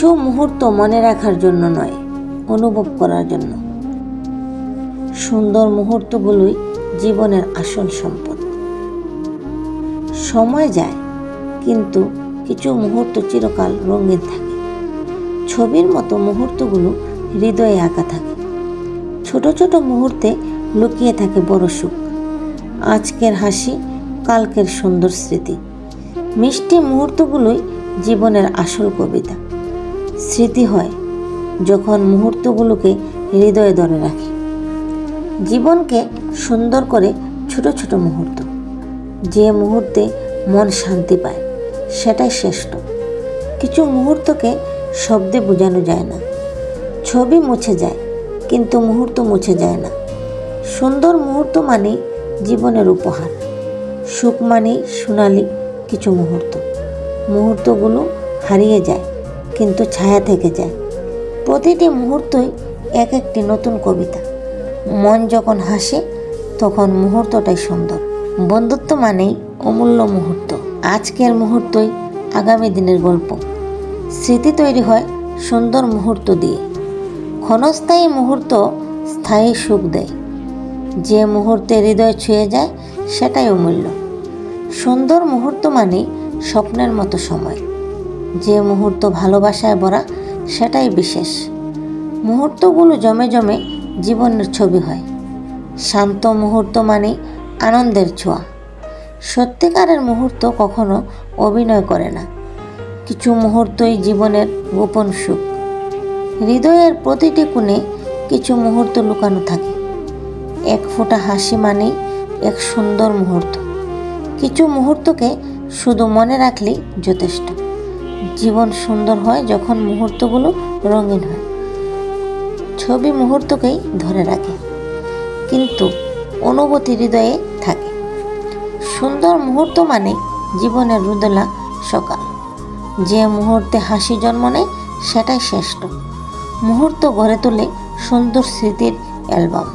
কিছু মুহূর্ত মনে রাখার জন্য নয়, অনুভব করার জন্য। সুন্দর মুহূর্তগুলোই জীবনের আসল সম্পদ। সময় যায়, কিন্তু কিছু মুহূর্ত চিরকাল রঙিন থাকে। ছবির মতো মুহূর্তগুলো হৃদয়ে আঁকা থাকে। ছোট ছোট মুহূর্তে লুকিয়ে থাকে বড় সুখ। আজকের হাসি, কালকের সুন্দর স্মৃতি। মিষ্টি মুহূর্তগুলোই জীবনের আসল কবিতা। স্মৃতি হয় যখন মুহূর্তগুলোকে হৃদয়ে ধরে রাখি। জীবনকে সুন্দর করে ছোট ছোট মুহূর্ত। যে মুহূর্তে মন শান্তি পায়, সেটাই শ্রেষ্ঠ। কিছু মুহূর্তকে শব্দে বোঝানো যায় না। ছবি মুছে যায়, কিন্তু মুহূর্ত মুছে যায় না। সুন্দর মুহূর্ত মানেই জীবনের উপহার। সুখ মানেই সোনালি কিছু মুহূর্ত। মুহূর্তগুলো হারিয়ে যায় কিন্তু ছায়া থেকে যায়। প্রতিটি মুহূর্তই এক একটি নতুন কবিতা। মন যখন হাসে, তখন মুহূর্তটাই সুন্দর। বন্ধুত্ব মানেই অমূল্য মুহূর্ত। আজকের মুহূর্তই আগামী দিনের গল্প। স্মৃতি তৈরি হয় সুন্দর মুহূর্ত দিয়ে। ক্ষণস্থায়ী মুহূর্ত স্থায়ী সুখ দেয়। যে মুহূর্তে হৃদয় ছুঁয়ে যায়, সেটাই অমূল্য। সুন্দর মুহূর্ত মানেই স্বপ্নের মতো সময়। যে মুহূর্ত ভালোবাসায় ভরা, সেটাই বিশেষ। মুহূর্তগুলো জমে জমে জীবনের ছবি হয়। শান্ত মুহূর্ত মানেই আনন্দের ছোঁয়া। সত্যিকারের মুহূর্ত কখনো অভিনয় করে না। কিছু মুহূর্তই জীবনের গোপন সুখ। হৃদয়ের প্রতিটি কোণে কিছু মুহূর্ত লুকানো থাকে। এক ফোঁটা হাসি মানেই এক সুন্দর মুহূর্ত। কিছু মুহূর্তকে শুধু মনে রাখলেই যথেষ্ট। জীবন সুন্দর হয় যখন মুহূর্তগুলো রঙিন হয়। ছবি মুহূর্তকেই ধরে রাখে, কিন্তু অনুভূতি হৃদয়ে থাকে। সুন্দর মুহূর্ত মানে জীবনের রুদলা সকাল। যে মুহূর্তে হাসি জন্ম নেয়, সেটাই শ্রেষ্ঠ। মুহূর্ত গড়ে তোলে সুন্দর স্মৃতির অ্যালবাম।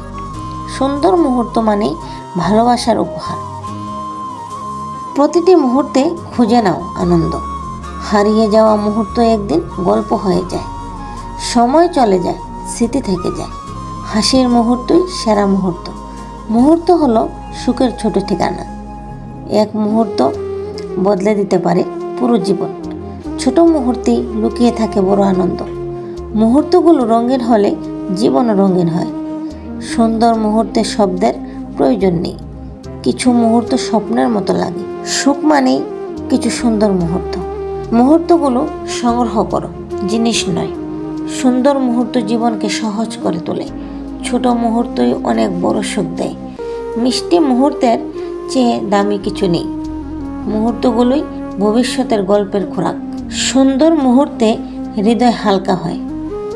সুন্দর মুহূর্ত মানেই ভালোবাসার উপহার। প্রতিটি মুহূর্তে খুঁজে নাও আনন্দ। হারিয়ে যাওয়া মুহূর্ত একদিন গল্প হয়ে যায়। সময় চলে যায়, স্মৃতি থেকে যায়। হাসির মুহূর্তই সেরা মুহূর্ত। মুহূর্ত হলো সুখের ছোট ঠিকানা। এক মুহূর্ত বদলে দিতে পারে পুরো জীবন। ছোট মুহূর্তেই লুকিয়ে থাকে বড় আনন্দ। মুহূর্তগুলো রঙিন হলে জীবনও রঙিন হয়। সুন্দর মুহূর্তে শব্দের প্রয়োজন নেই। কিছু মুহূর্ত স্বপ্নের মতো লাগে। সুখ মানেই কিছু সুন্দর মুহূর্ত। মুহূর্তগুলো সংগ্রহ করো, জিনিস নয়। সুন্দর মুহূর্ত জীবনকে সহজ করে তোলে। ছোট মুহূর্তই অনেক বড় সুখ দেয়। মিষ্টি মুহূর্তের চেয়ে দামি কিছু নেই। মুহূর্তগুলোই ভবিষ্যতের গল্পের খোরাক। সুন্দর মুহূর্তে হৃদয় হালকা হয়।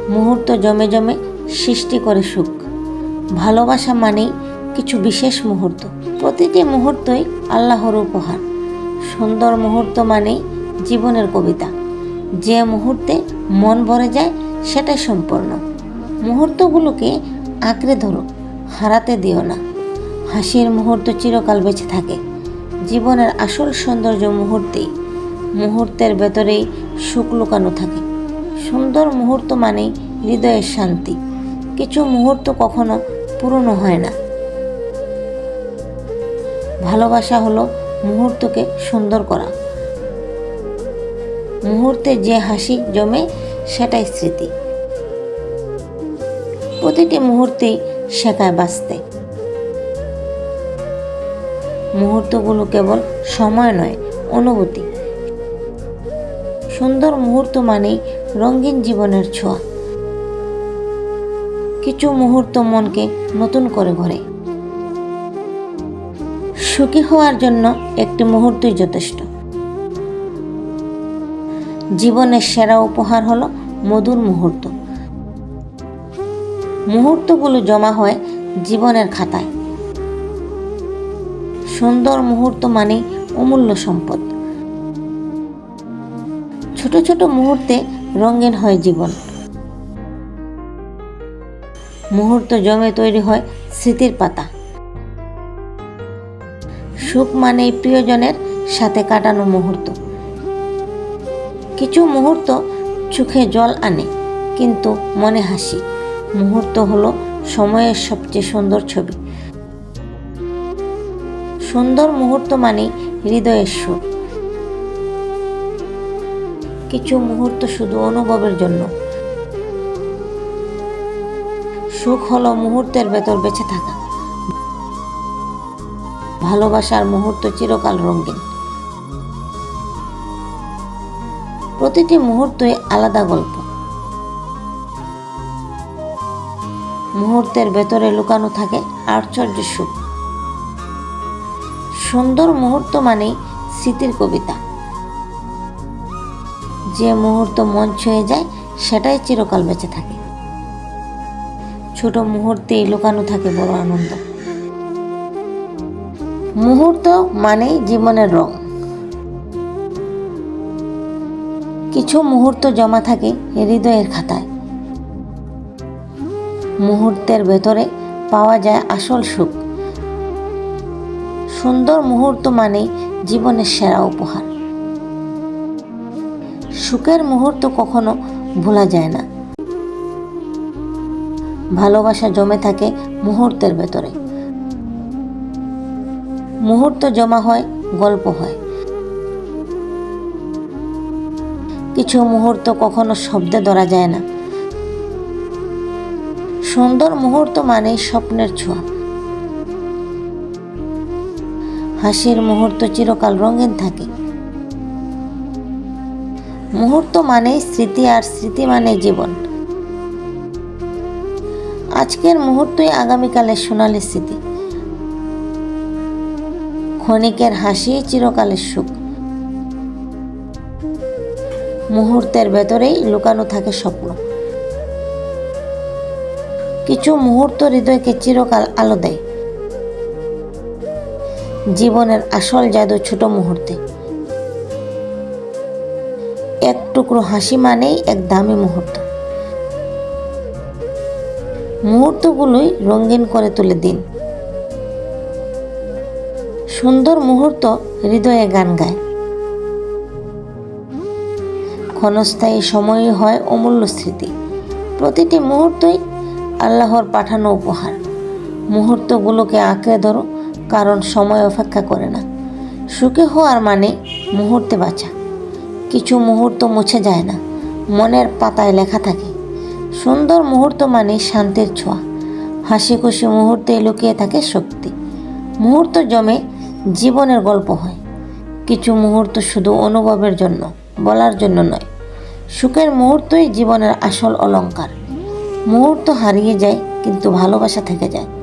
মুহূর্ত জমে জমে সৃষ্টি করে সুখ। ভালোবাসা মানেই কিছু বিশেষ মুহূর্ত। প্রতিটি মুহূর্তই আল্লাহর উপহার। সুন্দর মুহূর্ত মানেই জীবনের কবিতা। যে মুহূর্তে মন ভরে যায়, সেটাই সম্পূর্ণ। মুহূর্তগুলোকে আঁকড়ে ধরো, হারাতে দিও না। হাসির মুহূর্ত চিরকাল বেঁচে থাকে। জীবনের আসল সৌন্দর্য মুহূর্তেই, মুহূর্তের ভেতরেই সুখ লুকানো থাকে। সুন্দর মুহূর্ত মানেই হৃদয়ের শান্তি। কিছু মুহূর্ত কখনো পুরনো হয় না। ভালোবাসা হলো মুহূর্তকে সুন্দর করা। মুহূর্তে যে হাসি জমে সেটাই স্মৃতি। প্রতিটি মুহূর্তেই শেখায় বাঁচতে। মুহূর্তগুলো কেবল সময় নয়, অনুভূতি। সুন্দর মুহূর্ত মানেই রঙিন জীবনের ছোঁয়া। কিছু মুহূর্ত মনকে নতুন করে ঘরে সুখী হওয়ার জন্য একটি মুহূর্তই যথেষ্ট। জীবনের সেরা উপহার হলো মধুর মুহূর্ত। মুহূর্তগুলো জমা হয় জীবনের খাতায়। সুন্দর মুহূর্ত মানেই অমূল্য সম্পদ। ছোট ছোট মুহূর্তে রঙিন হয় জীবন। মুহূর্ত জমে তৈরি হয় স্মৃতির পাতা। সুখ মানেই প্রিয়জনের সাথে কাটানো মুহূর্ত। কিছু মুহূর্ত চোখে জল আনে, কিন্তু মনে হাসি। মুহূর্ত হলো সময়ের সবচেয়ে সুন্দর ছবি। সুন্দর মুহূর্ত মানে হৃদয়ের সুর। কিছু মুহূর্ত শুধু অনুভবের জন্য। সুখ হলো মুহূর্তের ভেতর বেঁচে থাকা। ভালোবাসার মুহূর্ত চিরকাল রঙিন। প্রতিটি মুহূর্তই আলাদা গল্প। মুহূর্তের ভেতরে লুকানো থাকে আশ্চর্য সুখ। সুন্দর মুহূর্ত মানেই স্মৃতির কবিতা। যে মুহূর্ত মন ছুঁয়ে যায়, সেটাই চিরকাল বেঁচে থাকে। ছোট মুহূর্তেই লুকানো থাকে বড় আনন্দ। মুহূর্ত মানেই জীবনের রং। কিছু মুহূর্ত জমা থাকে হৃদয়ের খাতায়। মুহূর্তের ভেতরে পাওয়া যায় আসল সুখ। সুন্দর মুহূর্ত মানেই জীবনের সেরা উপহার। সুখের মুহূর্ত কখনো ভোলা যায় না। ভালোবাসা জমে থাকে মুহূর্তের ভেতরে। মুহূর্ত জমা হয়, গল্প হয়। কিছু মুহূর্ত কখনো শব্দে ধরা যায় না। সুন্দর মুহূর্ত মানেই স্বপ্নের ছোঁয়া। হাসির মুহূর্ত চিরকাল রঙিন থাকে। মুহূর্ত মানেই স্মৃতি আর স্মৃতি মানে জীবন। আজকের মুহূর্তই আগামীকালের সোনালি স্মৃতি। ক্ষণিকের হাসি চিরকালের সুখ। মুহূর্তের ভেতরেই লুকানো থাকে স্বপ্ন। কিছু মুহূর্ত হৃদয়কে চিরকাল আলো দেয়। জীবনের আসল জাদু ছোট মুহূর্তে। এক টুকরো হাসি মানেই এক দামি মুহূর্ত। মুহূর্তগুলোই রঙিন করে তুলে দিন। সুন্দর মুহূর্ত হৃদয়ে গান গায়। ক্ষণস্থায়ী সময়ই হয় অমূল্য স্মৃতি। প্রতিটি মুহূর্তই আল্লাহর পাঠানো উপহার। মুহূর্তগুলোকে আঁকড়ে ধরো, কারণ সময় অপেক্ষা করে না। সুখে হওয়ার মানে মুহূর্তে বাঁচা। কিছু মুহূর্ত মুছে যায় না, মনের পাতায় লেখা থাকে। সুন্দর মুহূর্ত মানে শান্তির ছোঁয়া। হাসি খুশি মুহূর্তে লুকিয়ে থাকে শক্তি। মুহূর্ত জমে জীবনের গল্প হয়। কিছু মুহূর্ত শুধু অনুভবের জন্য, বলার জন্য নয়। সুখের মুহূর্তই জীবনের আসল অলঙ্কার মুহূর্ত হারিয়ে যায় কিন্তু ভালোবাসা থেকে যায়।